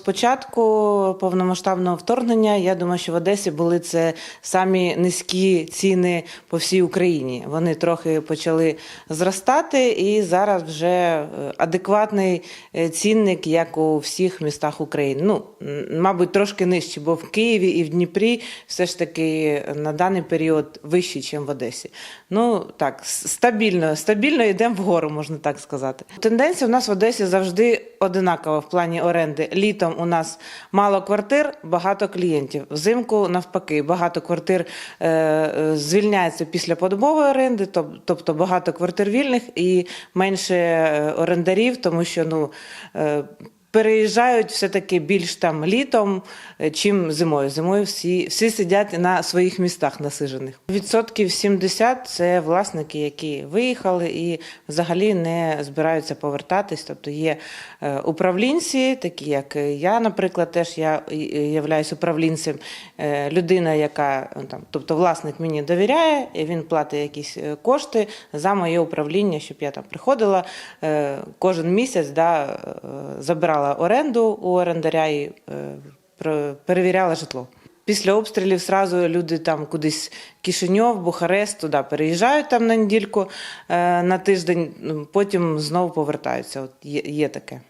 спочатку повномасштабного вторгнення я думаю, що в Одесі були це самі низькі ціни по всій Україні. Вони трохи почали зростати, і зараз вже е, адекватний е, цінник, як у всіх містах України. Ну, мабуть, трошки нижче, бо в Києві і в Дніпрі все ж таки на даний період вищий, ніж в Одесі. Ну так, стабільно, стабільно йдемо вгору, можна так сказати. Тенденція у нас в Одесі завжди одинакова в плані оренди. Літом у нас мало квартир, багато клієнтів. Взимку навпаки, багато квартир е, е, звільняється після подобової оренди, тоб- тобто багато квартир вільних і менше е, орендарів, тому що ну. Е, Переїжджають все-таки більш там літом, е, чим зимою. Зимою всі, всі сидять на своїх містах насижених. Відсотків 70 – це власники, які виїхали і взагалі не збираються повертатись. Тобто є е, управлінці, такі як я, наприклад, теж я являюсь управлінцем. Е, Людина, яка е, там, тобто власник мені довіряє, і він платить якісь е, кошти за моє управління, щоб я там приходила е, кожен місяць, да, е, забирала оренду у орендаря і е, перевіряла житло. Після обстрілів сразу люди там кудись Кишиньов, Бухарест, туди переїжджають там на недільку, е, на тиждень, потім знову повертаються. От є, є таке.